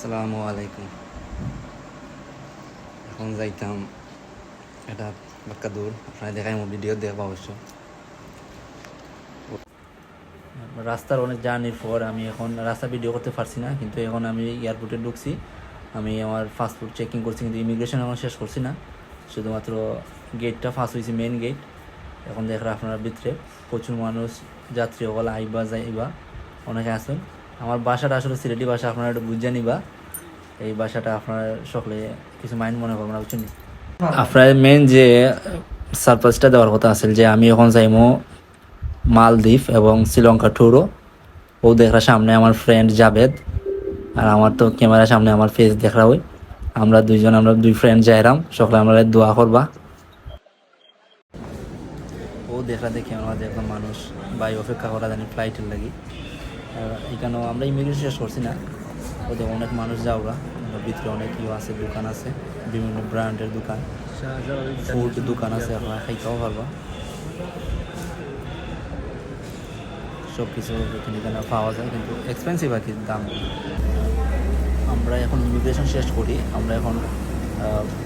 আসসালামু আলাইকুম। এখন যাইতাম এটা বাক্কা দূর আপনারা দেখাই আমার ভিডিও, দেখবা অবশ্য। রাস্তার অনেক জার্নির পর আমি এখন রাস্তা ভিডিও করতে পারছি না, কিন্তু এখন আমি এয়ারপোর্টে ঢুকছি। আমি আমার পাসপোর্ট চেকিং করছি, কিন্তু ইমিগ্রেশন এখন শেষ করছি না। শুধুমাত্র গেটটা ফার্স্ট হয়েছে মেন গেট এখন দেখরা আপনারা ভিতরে প্রচুর মানুষ যাত্রী সকল আইবা, যাইবা, অনেকে আছেন। আমার বাসাটা আসলে সিলেটি ভাষা আপনারা একটু বুঝে নিবা। এই ভাষাটা আপনারা সকলে কিছু মাইন্ড মনে করবেন বুঝছেন? আপনার মেন যে সারপ্রাইজটা দেওয়ার কথা আছে যে, আমি এখন যাইমো মালদ্বীপ এবং শ্রীলঙ্কা ট্যুরও ও। দেখরা সামনে আমার ফ্রেন্ড জাভেদ আর আমার তো ক্যামেরার সামনে আমার ফেস দেখা ওই। আমরা দুইজন, আমরা দুই ফ্রেন্ড যাইরাম, সকলে আমরা দোয়া করবা। ও দেখা দেখি আমাদের একদম মানুষ বাই অপেক্ষা করা জানি ফ্লাইটের লাগি। এখানেও আমরা ইমিগ্রেশন শেষ করছি না। ওদের অনেক মানুষ যাওগা। ভিতরে অনেক ইয়ে আছে, দোকান আছে, বিভিন্ন ব্র্যান্ডের দোকান। ফুড দোকান আছে, আপনারা খাইতেও পারবা। সব কিছু এখানে এখানে পাওয়া যায়, কিন্তু এক্সপেন্সিভ আর কি দাম। আমরা এখন ইমিগ্রেশন শেষ করি। আমরা এখন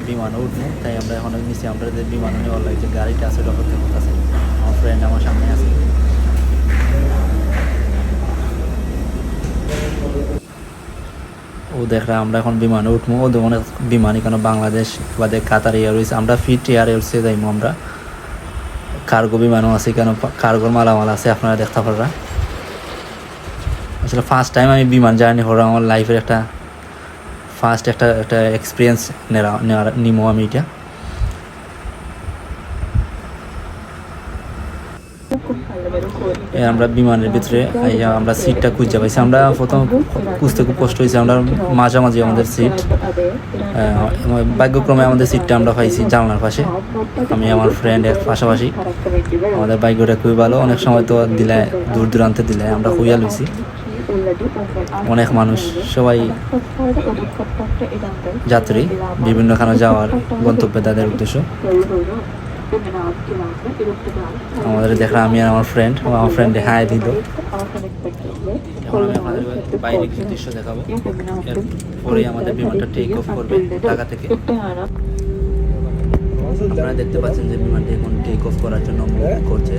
বিমানে উঠবো। তাই আমরা এখন নিচে, আমরা বিমানে নেওয়ার লাগে যে গাড়িটা আছে ওটা করতেছে আমার ফ্রেন্ড আমার সামনে আছে। ও দেখরা আমরা এখন বিমানে উঠবো ওদের অনেক বিমান এখানে বাংলাদেশ বাদে কাতার এয়ারওয়েজ, আমরা ফিট এয়ারওয়েজে যাইবো আমরা। কার্গো বিমানও আছে কেন? কার্গোর মালামাল আছে আপনারা দেখতে পাররা আসলে ফার্স্ট টাইম আমি বিমান জার্নি করলাম আমার লাইফের একটা ফার্স্ট একটা একটা এক্সপিরিয়েন্স নেওয়া, নেওয়ার, নিমো আমি এটা। আমরা বিমানের ভিতরে আমরা সিটটা খুঁজতে পাইছি। আমরা প্রথম খুঁজতে খুব কষ্ট হয়েছে। আমরা মাঝামাঝি আমাদের সিট ভাগ্যক্রমে আমাদের সিটটা আমরা পাইছি জানলার পাশে। আমি আমার ফ্রেন্ড এক পাশাপাশি। আমাদের ভাগ্যটা খুবই ভালো। অনেক সময় তো দিলে, দূর দূরান্তে দিলে আমরা খুঁজা লইছি। অনেক মানুষ, সবাই যাত্রী, বিভিন্নখানে যাওয়ার গন্তব্যে তাদের উদ্দেশ্য। আমাদের দেখা আমি আর আমার ফ্রেন্ড আমার ফ্রেন্ডে হাই দিল। বাইরে দৃশ্য দেখাবো। আমাদের বিমানটা অফ করবে ঢাকা থেকে। আপনারা দেখতে পাচ্ছেন যে বিমানটি এখন টেক অফ করার জন্য করছে।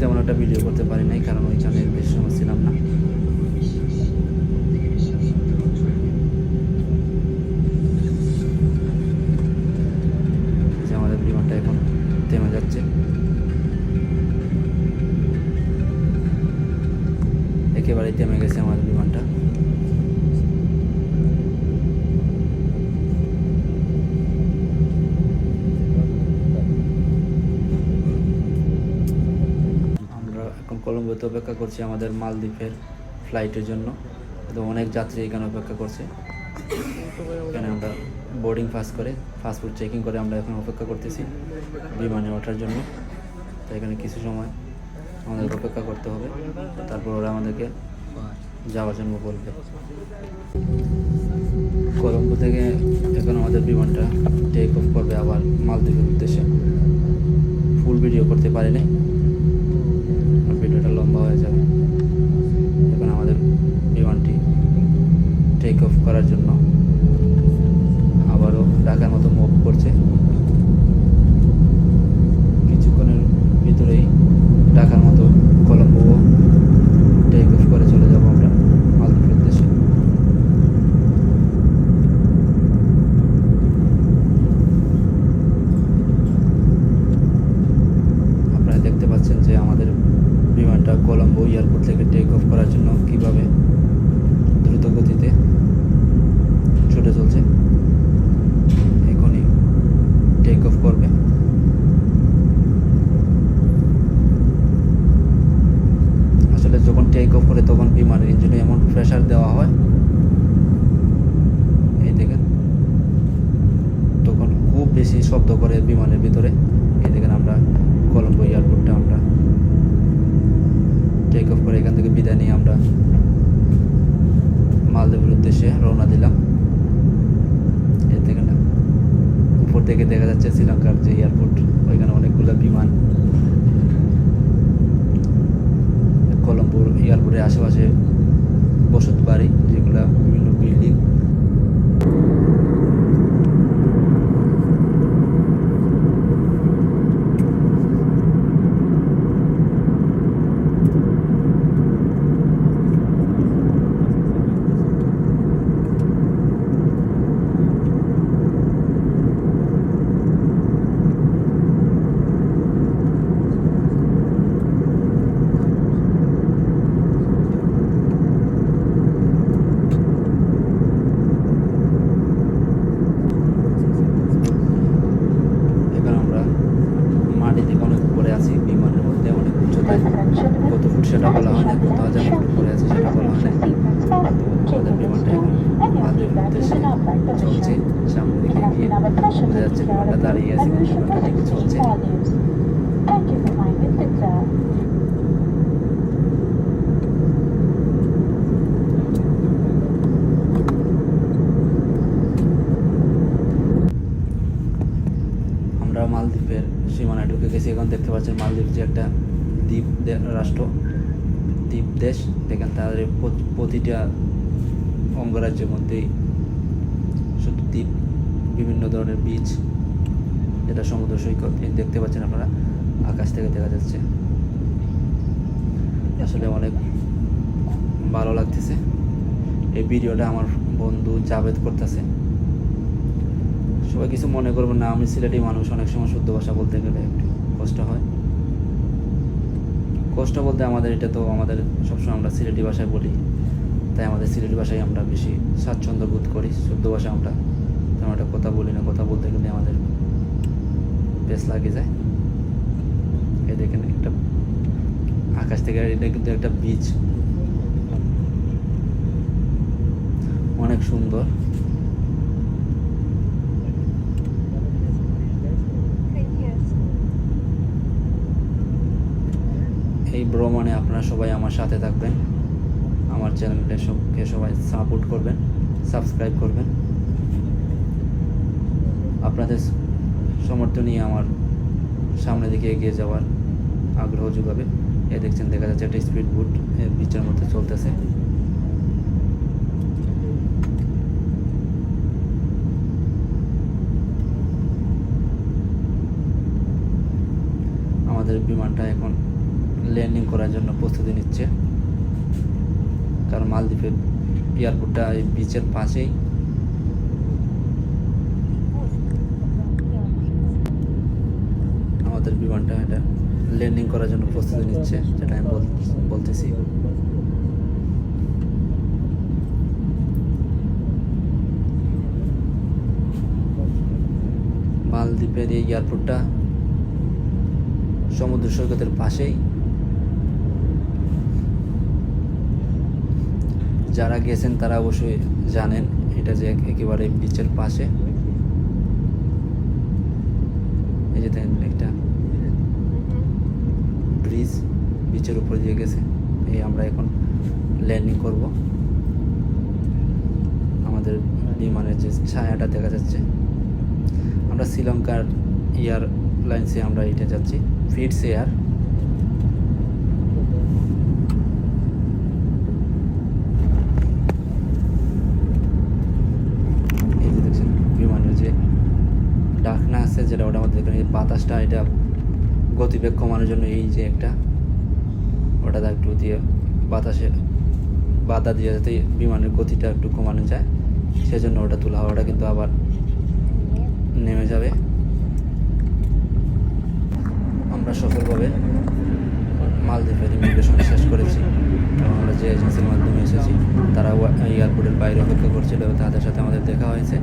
তেমন একটা ভিডিও করতে পারি নাই কারণ ওইখানে করছি আমাদের মালদ্বীপের ফ্লাইটের জন্য। তো অনেক যাত্রী এখানে অপেক্ষা করছে। এখানে আমরা বোর্ডিং পাস করে পাসপোর্ট চেকিং করে আমরা এখন অপেক্ষা করতেছি বিমানে ওঠার জন্য। তো এখানে কিছু সময় আমাদের অপেক্ষা করতে হবে। তারপর ওরা আমাদেরকে যাওয়ার জন্য বলবে। কলম্বো থেকে এখন আমাদের বিমানটা টেক অফ করবে আবার মালদ্বীপের উদ্দেশ্যে। ফুল ভিডিও করতে পারিনি। টেক অফ করার জন্য। আবারও ঢাকার মতো মুভ করছে কিছুক্ষণের ভিতরেই ঢাকার মতো কলম্বো টেক অফ করে চলে যাব আমরা মালদ্বীপের উদ্দেশ্যে আপনারা দেখতে পাচ্ছেন যে আমাদের বিমানটা কলম্বো এয়ারপোর্ট থেকে টেক অফ করার জন্য কীভাবে দ্রুত গতিতে ছুটে চলছে এখনই টেক অফ করবে আসলে যখন টেক অফ করে তখন বিমানের ইঞ্জিনে এমন প্রেশার দেওয়া হয় এই দেখেন তখন খুব বেশি শব্দ করে বিমানের ভিতরে। এই দেখেন আমরা কলম্বো এয়ারপোর্টটা আমরা টেক অফ করে এখান থেকে বিদায় নিয়ে আমরা মালদ্বীপের উদ্দেশ্যে রওনা দিলাম। এই দেখেন উপর থেকে দেখা যাচ্ছে শ্রীলঙ্কার যে এয়ারপোর্ট, ওইখানে অনেকগুলো বিমান কলম্বোর এয়ারপোর্টের আশেপাশে বসত বাড়ি, যেগুলো বিভিন্ন বিল্ডিং এখন আমরা মাটি থেকে অনেক উপরে আছি বিমানের মধ্যে অনেক উচ্চতায় কত ফুট সেটা বলা হয় না কত হাজার ফুট উপরে আছে সেটা বলা হয় না তো আমাদের বিমানটা এখন মালদ্বীপের উদ্দেশ্যে চলছে সামনে দিকে গিয়ে বোঝা যাচ্ছে বিমানটা দাঁড়িয়ে আছে কিন্তু বিমানটা ঠিক চলছে Thank you for flying with Pizza. আমরা মালদ্বীপের সীমানায় ঢুকে গেছি এখন দেখতে পাচ্ছেন মালদ্বীপ যে একটা দ্বীপ রাষ্ট্র, দ্বীপ দেশ দেখেন তাদের প্র- প্রতিটা অঙ্গরাজ্যের মধ্যেই শুধু দ্বীপ, বিভিন্ন ধরনের বীচ যেটা সমুদ্র সৈকত দেখতে পাচ্ছেন আপনারা, আকাশ থেকে দেখা যাচ্ছে। আসলে অনেক ভালো লাগতেছে। এই ভিডিওটা আমার বন্ধু জাভেদ করতেছে। সবাই কিছু মনে করবেন না, আমি সিলেটি মানুষ, অনেক সময় শুদ্ধ ভাষা বলতে গেলে একটু কষ্ট হয়। কষ্ট বলতে আমাদের এটা তো আমাদের সবসময় আমরা সিলেটি ভাষায় বলি। তাই আমাদের সিলেটি ভাষায় আমরা বেশি স্বাচ্ছন্দ্য বোধ করি, শুদ্ধ ভাষা আমরা। তেমন একটা কথা বলি না, কথা বলতে গেলে আমাদের বেশ লাগে যায়। এই দেখেন একটা আকাশ থেকে এটা কিন্তু একটা বীজ অনেক সুন্দর এই ভ্রমণে আপনারা সবাই আমার সাথে থাকবেন। আমার চ্যানেলকে সবকে সবাই সাপোর্ট করবেন, সাবস্ক্রাইব করবেন। আপনাদের সমর্থন নিয়ে আমার সামনের দিকে এগিয়ে যাওয়ার আগ্রহ যোগাবে। এ দেখছেন, দেখা যাচ্ছে একটা স্পিড বুট বিচের মধ্যে চলতেছে। আমাদের বিমানটা এখন ল্যান্ডিং করার জন্য প্রস্তুতি নিচ্ছে। কারণ মালদ্বীপের এয়ারপোর্টটা এই বিচের পাশেই। আমাদের বিমানটা এটা ল্যান্ডিং করার জন্য প্রস্তুতি নিচ্ছে, যেটা আমি বলতেছি। মালদ্বীপের এই এয়ারপোর্টটা সমুদ্র সৈকতের পাশেই। যারা গেছেন তারা অবশ্যই জানেন এটা যে একেবারে বিচের পাশে। এই যে দেখেন একটা ব্রিজ বিচের উপর দিয়ে গেছে। এই আমরা এখন ল্যান্ডিং করব। আমাদের বিমানের যে ছায়াটা দেখা যাচ্ছে। আমরা শ্রীলঙ্কার এয়ারলাইন্সে আমরা এটা যাচ্ছি। ফিটস এয়ার এই যে দেখছেন বিমানের যে ডাকনা আছে যেটা ওটা আমাদের বাতাসটা এটা গতিবেগ কমানোর জন্য এই যে একটা ওটা একটু দিয়ে বাতাসে বাধা দিয়ে যাতে বিমানের গতিটা একটু কমানো যায়, সেজন্য ওটা তোলা হয়। কিন্তু আবার নেমে যাবে। আমরা সফলভাবে মালদ্বীপের ইমিগ্রেশন শেষ করেছি। এবং আমরা যে এজেন্সির মাধ্যমে এসেছি, তারা এয়ারপোর্টের বাইরে অপেক্ষা করছিল এবং তাদের সাথে আমাদের দেখা হয়েছে।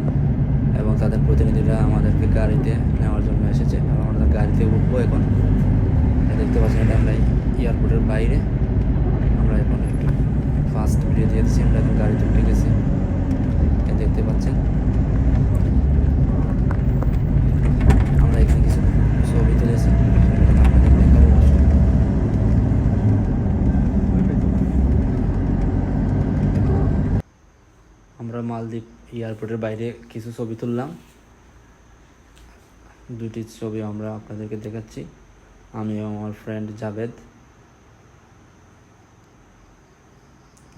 এবং তাদের প্রতিনিধিরা আমাদেরকে গাড়িতে নেওয়ার জন্য এসেছে এবং আমরা গাড়িতে উঠবো এখন। দেখতে পাচ্ছেন এটা আমরা এয়ারপোর্টের বাইরে। আমরা এখন একটু ফাস্ট ভিডিও দিয়ে দিচ্ছি, আমরা এখন গাড়িতে উঠে গেছি। দেখতে পাচ্ছেন আমরা এখানে কিছু ছবি তুলেছি সেগুলো আপনাদের দেখাবো অবশ্যই। আমরা মালদ্বীপ এয়ারপোর্টের বাইরে কিছু ছবি তুললাম। দুটি ছবি আমরা আপনাদেরকে দেখাচ্ছি। আমি আমার ফ্রেন্ড জাভেদ।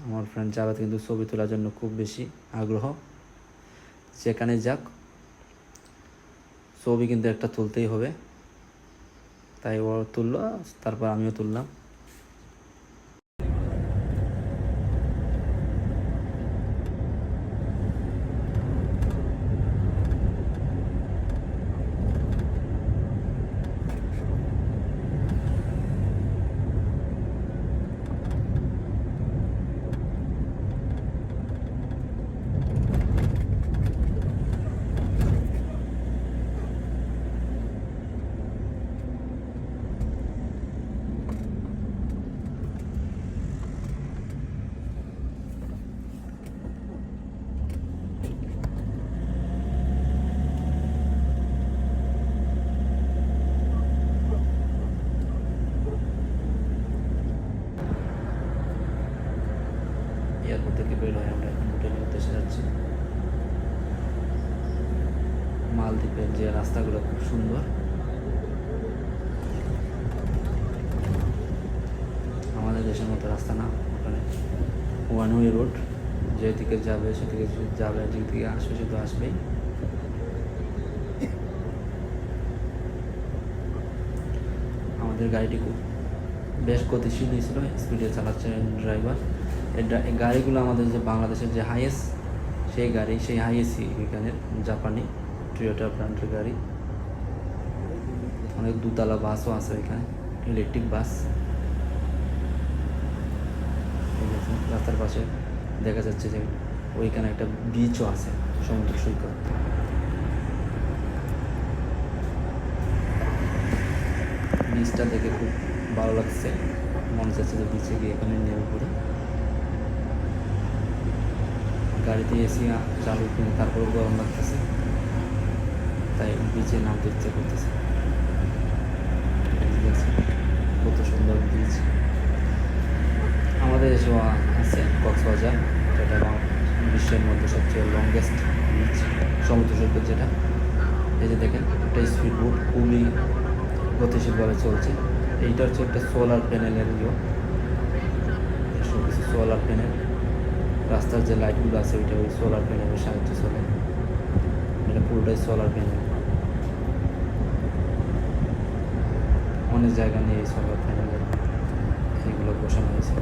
আমার ফ্রেন্ড জাভেদ কিন্তু ছবি তোলার জন্য খুব বেশি আগ্রহ। যেখানে যাক, ছবি কিন্তু একটা তুলতেই হবে। তাই ও তুললো, তারপর আমিও তুললাম এয়ারপোর্ট থেকে বের হয়ে আমরা এখন হোটেলের উদ্দেশ্যে যাচ্ছি মালদ্বীপের যে রাস্তাগুলো খুব সুন্দর আমাদের দেশের মতো রাস্তা না ওখানে ওয়ান ওয়ে রোড যেদিকে যাবে সেদিকে যাবে যেদিকে আসবে সে তো আসবেই। আমাদের গাড়িটি খুব বেশ গতিশীল ছিল স্পিডে চালাচ্ছে ড্রাইভার এই গাড়িগুলো আমাদের যে বাংলাদেশের যে হাইয়েস্ট সেই গাড়ি, সেই হাইয়েস্টই এখানে জাপানি টয়োটা ব্র্যান্ডের গাড়ি। অনেক দুতলা বাসও আছে এখানে ইলেকট্রিক বাস দেখুন, রাস্তার পাশে দেখা যাচ্ছে যে ওইখানে একটা বিচও আছে সমুদ্র সৈকত। বিচটা দেখে খুব ভালো লাগছে। মনে চাচ্ছে যে বিচে গিয়ে এখানে নেমে পড়ি। গাড়িতে এসি চালু কিন্তু তারপরে গরম লাগতেছে। তাই বিচে নামতে ইচ্ছে করতেছে। কত সুন্দর বিচ আমাদের দেশেও আছে কক্সবাজার, যেটা বিশ্বের মধ্যে সবচেয়ে লংগেস্ট বিচ সমুদ্র সৈকত যেটা, এই যে দেখেন, একটা স্পিড বোট খুবই গতিশীলভাবে চলছে। এইটা হচ্ছে একটা সোলার প্যানেলের ইয়ে সব কিছু সোলার প্যানেল রাস্তার যে লাইটগুলো আছে, ওইটা ওই সোলার প্যানেলের সাহায্যে চলে। এটা পুরোটাই সোলার প্যানেল অনেক জায়গা নিয়ে এই সোলার প্যানেলের এগুলো বসানো হয়েছে।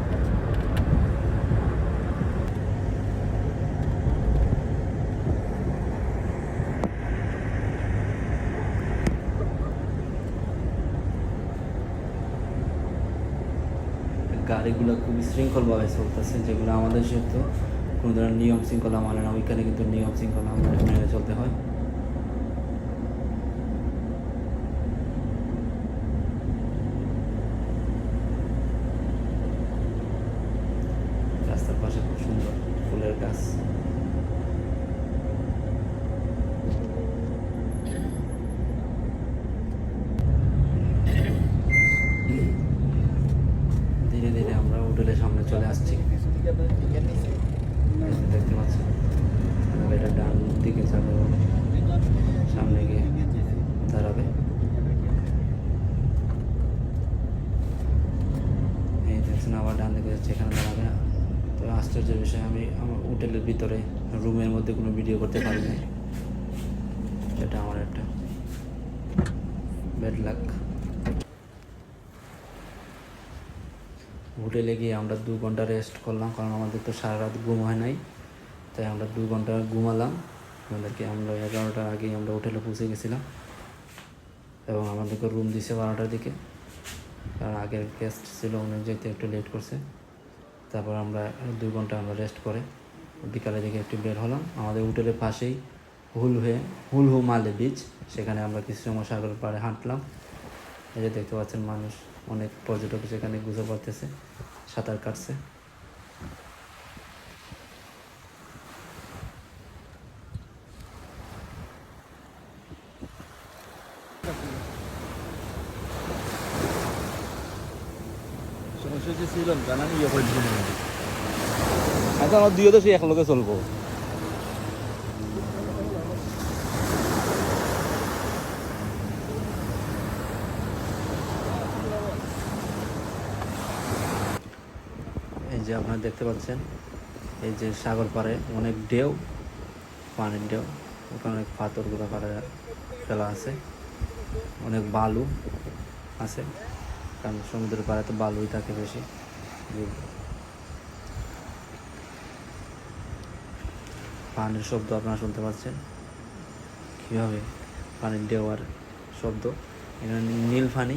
গাড়িগুলো খুবই শৃঙ্খলভাবে চলতেছে, যেগুলো আমাদের যেহেতু কোনো ধরনের নিয়ম শৃঙ্খলা মানে না, ওইখানে কিন্তু নিয়ম শৃঙ্খলা মানে মেনে চলতে হয় পাশে খুব সুন্দর ফুলের গাছ ধীরে ধীরে আমরা হোটেলের সামনে চলে আসছি এই যে দেখতে পাচ্ছেন এটা ডান দিকে যাবে ও। সামনে গিয়ে দাঁড়াবে এই দেখছেন আবার ডান দিকে যাচ্ছে এখানে দাঁড়াবে তো আশ্চর্যের বিষয় আমি আমার হোটেলের ভিতরে রুমের মধ্যে কোনো ভিডিও করতে পারি নাই। এটা আমার একটা ব্যাড লাক হোটেলে গিয়ে আমরা দু ঘণ্টা রেস্ট করলাম, কারণ আমাদের তো সারা রাত ঘুম হয় নাই। তাই আমরা দু ঘণ্টা ঘুমালাম। আমাদেরকে আমরা এগারোটার আগেই আমরা হোটেলে পৌঁছে গেছিলাম। এবং আমাদেরকে রুম দিছে বারোটার দিকে। কারণ আগের গেস্ট ছিল, উনি যেতে একটু লেট করছে। তারপর আমরা দু ঘণ্টা আমরা রেস্ট করে বিকালের দিকে একটু বের হলাম। আমাদের হোটেলের পাশেই হুল হয়ে, হুল হু মালে বিচ সেখানে আমরা কিছু সময় সাগর পাড়ে হাঁটলাম। এই যে দেখতে পাচ্ছেন মানুষ, অনেক পর্যটক সেখানে গুজে পড়তেছে সাঁতার কাটছে। সমস্যা হচ্ছে শ্রীলঙ্কা না দুইও তো সেই একলগে চলবো। এই যে আপনারা দেখতে পাচ্ছেন, এই যে সাগর পাড়ে অনেক ঢেউ, পানির ঢেউ, ওখানে অনেক পাথর গুঁড়া পাড়ে ফেলা আছে, অনেক বালু আছে, কারণ সমুদ্রের পাড়ে তো বালুই থাকে বেশি। পানির শব্দ আপনারা শুনতে পাচ্ছেন? কীভাবে পানির ঢেউয়ার শব্দ? এখানে নীল পানি।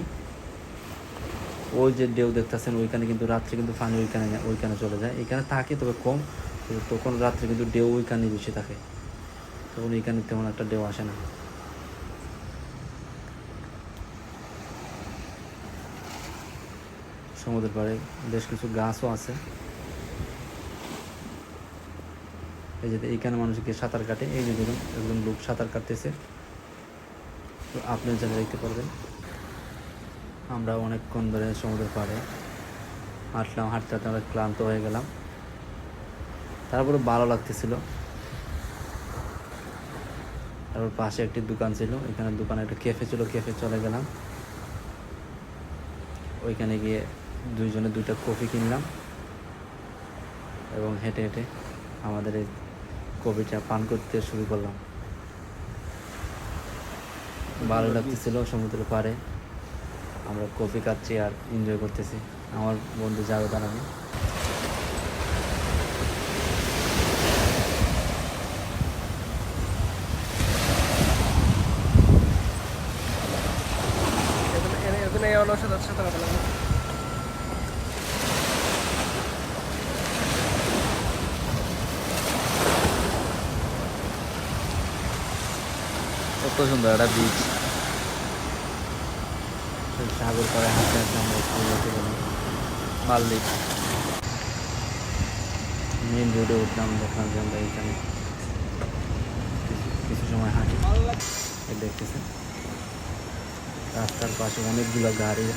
ওই যে ডেউ দেখতেছেন, ওইখানে কিন্তু রাত্রে কিন্তু পানি ওইখানে ওইখানে চলে যায়। এখানে থাকে তবে কম তখন রাত্রে কিন্তু ডেউ ওইখানে বেশি থাকে। তখন এইখানে তেমন একটা ডেউ আসে না। সমুদ্রের পাড়ে বেশ কিছু গাছও আছে। এই যে এইখানে মানুষকে সাঁতার কাটে, এই যে দেখুন, একজন লোক সাঁতার কাটতেছে। তো আপনি যারা দেখতে পারবেন, আমরা অনেকক্ষণ ধরে সমুদ্রের পাড়ে হাঁটলাম, হাঁটতে হাঁটতে আমরা ক্লান্ত হয়ে গেলাম। তারপরে ভালো লাগতেছিল। তারপর পাশে একটি দোকান ছিল, এখানে দোকানে একটা ক্যাফে ছিল ক্যাফে চলে গেলাম। ওইখানে গিয়ে দুইজনে দুইটা কফি কিনলাম। এবং হেঁটে হেঁটে আমাদের এই কফিটা পান করতে শুরু করলাম। ভালো লাগতেছিল, সমুদ্রের পাড়ে। আমরা কফি খাচ্ছি আর এনজয় করতেছি। আমার বন্ধু জাবেদান আমি। এখানে সাথে সাথে কত সুন্দর একটা বিচ সাগর পাড়ে হাঁটতে হাঁটতে আমরা একটু যেতে গেলাম। মালদ্বীপ। মেন রোডে উঠলাম দেখলাম যে আমরা এইখানে কিছু- সময় হাঁটি। দেখতেছেন। রাস্তার পাশে অনেকগুলো গাড়ি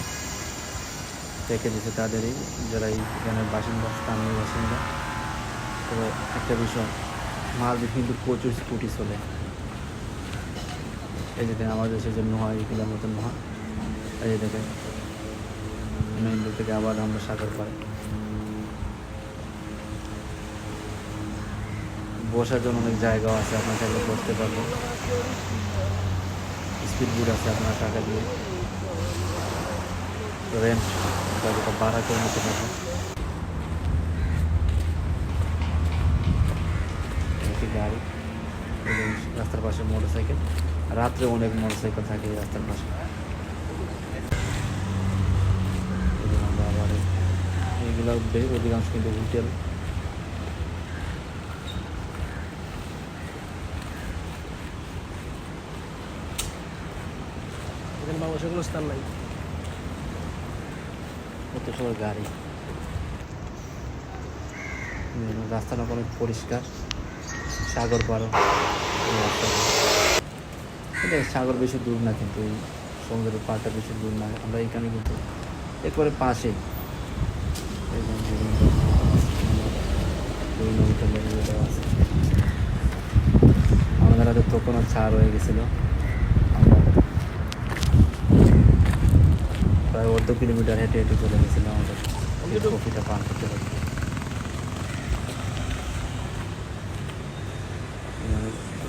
রেখে দিয়েছে তাদেরই যারা এইখানের বাসিন্দা স্থানীয় বাসিন্দা। তবে একটা বিষয় মালদ্বীপ কিন্তু প্রচুর স্কুটি চলে। এই যে দেখেন আমাদের দেশের জন্য হয় এগুলোর মতন হয় এই যে দেখেন মেইন রোড থেকে আবার আমরা সাগর পাই বসার জন্য অনেক জায়গাও আছে, আপনার চাইলে বসতে পারবেন। স্পিড বোট আছে আপনার টাকা দিয়ে। রেন্ট যেটা ভাড়া করে নিতে একটি গাড়ি রাস্তার পাশে মোটর সাইকেল রাত্রে অনেক মোটর সাইকেল থাকে রাস্তার পাশে। এই- অধিকাংশ কিন্তু হোটেল। স্থান নাই। কত সবার গাড়ি। রাস্তাটা অনেক পরিষ্কার। সাগর পাড়ো। এই এটা সাগর বেশি দূর না, কিন্তু এই সমুদ্রের পাড়টা বেশি দূর না। আমরা এখানে কিন্তু দেওয়া আছে। আমাদের হাতে তখনও ছাড় হয়ে গেছিল। প্রায় অর্ধ কিলোমিটার হেঁটে হেঁটে চলে গেছিলাম আমাদের। কফিটা পান করতে হবে।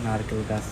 নারকেল গাছ।